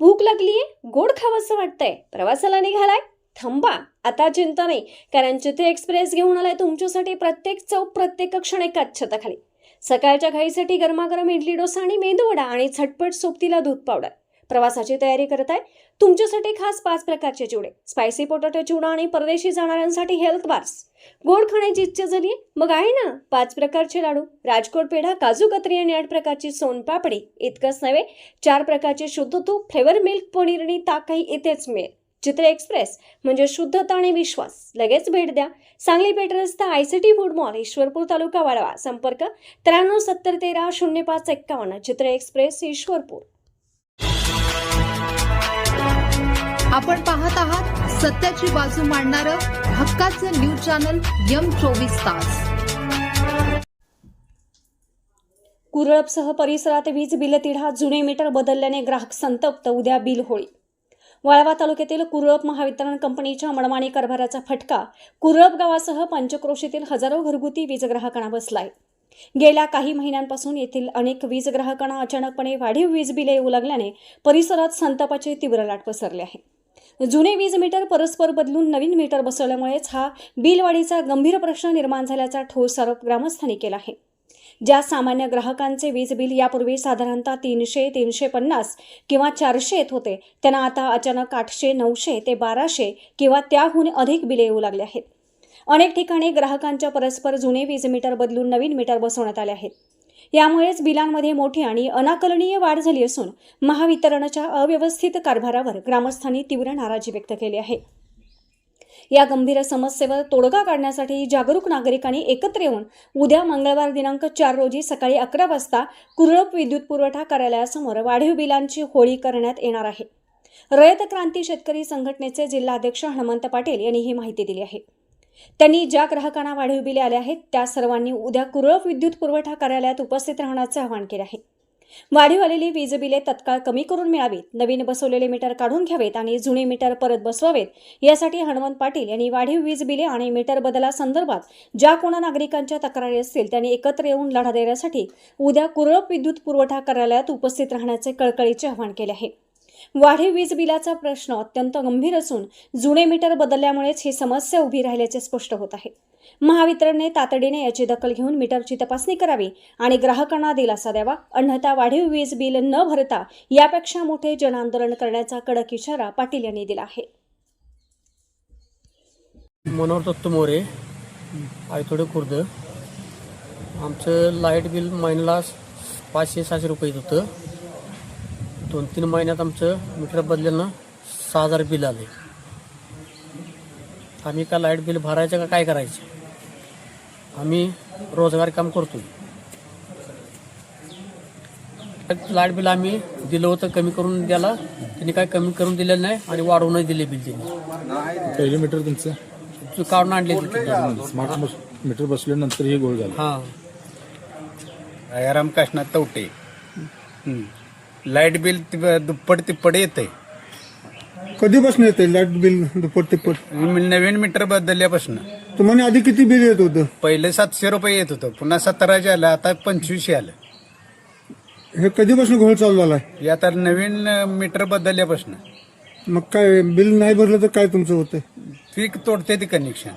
भूक लागलीये गोड खावंसं वाटतंय. प्रवासाला निघालाय? थांबा आता चिंता नाही. कारण जिथे एक्सप्रेस घेऊन आलाय तुमच्यासाठी प्रत्येक चौक प्रत्येक क्षण एकाच छताखाली. सकाळच्या घाईसाठी गरमागरम इडली डोसा आणि मेदूवडा आणि झटपट सोबतीला दूध पावडर. प्रवासाची तयारी करत आहे तुमच्यासाठी खास पाच प्रकारचे चिवडे. स्पायसी पोटॅटो चिवडा आणि परदेशी जाणाऱ्यांसाठी हेल्थ बार्स. गोड खाण्याची इच्छा झाली मग आहे ना पाच प्रकारचे लाडू. राजकोट पेढा काजू कतरी आणि आठ प्रकारची सोनपापडी इतकंच नव्हे चार प्रकारचे शुद्ध तूप फ्लेवर मिल्क पनीर आणि ताकही इथेच मिळेल. चित्र एक्सप्रेस म्हणजे शुद्धता आणि विश्वास. लगेच भेट द्या. सांगली पेठ रस्ता I C T food mall Ishwarpur taluka Walwa. संपर्क त्र्याण्णव सत्तर तेरा शून्य पाच एक्कावन्न. चित्र एक्सप्रेस ईश्वरपूर. आपण पाहत आहात सत्याची बाजू मांडणारं हक्काचं न्यूज चॅनल यम चोवीस तास. कुरळपसह परिसरात वीज बिल तिढा जुने मीटर बदलल्याने ग्राहक संतप्त उद्या बिल होळी. वाळवा तालुक्यातील कुरळप महावितरण कंपनीच्या मनमानी कारभाराचा फटका कुरळप गावासह पंचक्रोशीतील हजारो घरगुती वीज ग्राहकांना बसलाय. गेल्या काही महिन्यांपासून येथील अनेक वीज ग्राहकांना अचानकपणे वाढीव वीज बिले येऊ लागल्याने परिसरात संतापाची तीव्र लाट पसरली आहे. जुने वीज मीटर परस्पर बदलून नवीन मीटर बसवल्यामुळेच हा बिलवाढीचा गंभीर प्रश्न निर्माण झाल्याचा ठोस आरोप ग्रामस्थांनी केला आहे. ज्या सामान्य ग्राहकांचे वीज बिल यापूर्वी साधारणतः तीनशे तीनशे पन्नास किंवा चारशे येत होते त्यांना आता अचानक आठशे नऊशे ते बाराशे किंवा त्याहून अधिक बिले येऊ लागले आहेत. अनेक ठिकाणी ग्राहकांच्या परस्पर जुने वीज मीटर बदलून नवीन मीटर बसवण्यात आले आहेत. यामुळेच बिलांमध्ये मोठी आणि अनाकलनीय वाढ झाली असून महावितरणच्या अव्यवस्थित कारभारावर ग्रामस्थांनी तीव्र नाराजी व्यक्त केली आहे. या गंभीर समस्येवर तोडगा काढण्यासाठी जागरूक नागरिकांनी एकत्र येऊन उद्या मंगळवार दिनांक चार रोजी सकाळी अकरा वाजता कुरळप विद्युत पुरवठा कार्यालयासमोर वाढीव बिलांची होळी करण्यात येणार आहे. रयत क्रांती शेतकरी संघटनेचे जिल्हाध्यक्ष हनुमंत पाटील यांनी ही माहिती दिली आहे. त्यांनी ज्या ग्राहकांना वाढीव बिले आले आहेत त्या सर्वांनी उद्या कुरळप विद्युत पुरवठा कार्यालयात उपस्थित राहण्याचे आवाहन केले आहे. वाढीव आलेली वीज बिले तत्काळ कमी करून मिळावीत नवीन बसवलेले मीटर काढून घ्यावेत आणि जुने मीटर परत बसवावेत यासाठी हनुमंत पाटील यांनी वाढीव वीज बिले आणि मीटर बदलासंदर्भात ज्या कोणा नागरिकांच्या तक्रारी असतील त्यांनी एकत्र येऊन लढा देण्यासाठी उद्या कुरळप विद्युत पुरवठा कार्यालयात उपस्थित राहण्याचे कळकळीचे आवाहन केले आहे. वाढीव वीज बिलाचा प्रश्न अत्यंत गंभीर असून जुने मीटर बदलल्यामुळेच ही समस्या उभी राहिल्याचे स्पष्ट होत आहे. महावितरणने तातडीने याची दखल घेऊन मीटरची तपासणी करावी आणि ग्राहकांना दिलासा द्यावा अन्यथा वाढीव वीज बिल न भरता यापेक्षा मोठे जनआंदोलन करण्याचा कडक इशारा पाटील यांनी दिला आहे. मनोहर दत्त मोरे आयतोडे खुर्द. आमचं लाइट बिल महिन्याला पाचशे सहाशे रुपये येत होतं. दोन तीन महिन्यात आमचं मीटर बदलल्यानं सहा हजार बिल आले. आम्ही का लाइट बिल भरायचं का काय करायचं? आम्ही रोजगार काम करतो लाइट बिल आम्ही दिलं होतं कमी करून द्याला त्यांनी काय कमी करून दिलेलं नाही आणि वाढवूनही दिले बिल त्यांनी. पहिलं मीटर तुमचं? तू काढून आणले स्मार्ट बस- मीटर बसल्यानंतर हे गोळ झालं. हां. दयाराम काशनाथ तवटे. लाइट बिल ति- दुप्पट तिप्पट येते. कधीपासून येते लाइट बिल दुप्पट तिप्पट? नवीन मीटर बदलल्यापासून. तुम्हाला आधी किती बिल येत होतं? पहिले सातशे रुपये येत होतं पुन्हा सतराशे आलं आता पंचवीसशे आलं. हे कधीपासून घोळ चालू झालाय? हे आता नवीन मीटर बदलल्यापासून. मग काय बिल नाही भरलं तर काय तुमचं होतं? ती तोडते ती कनेक्शन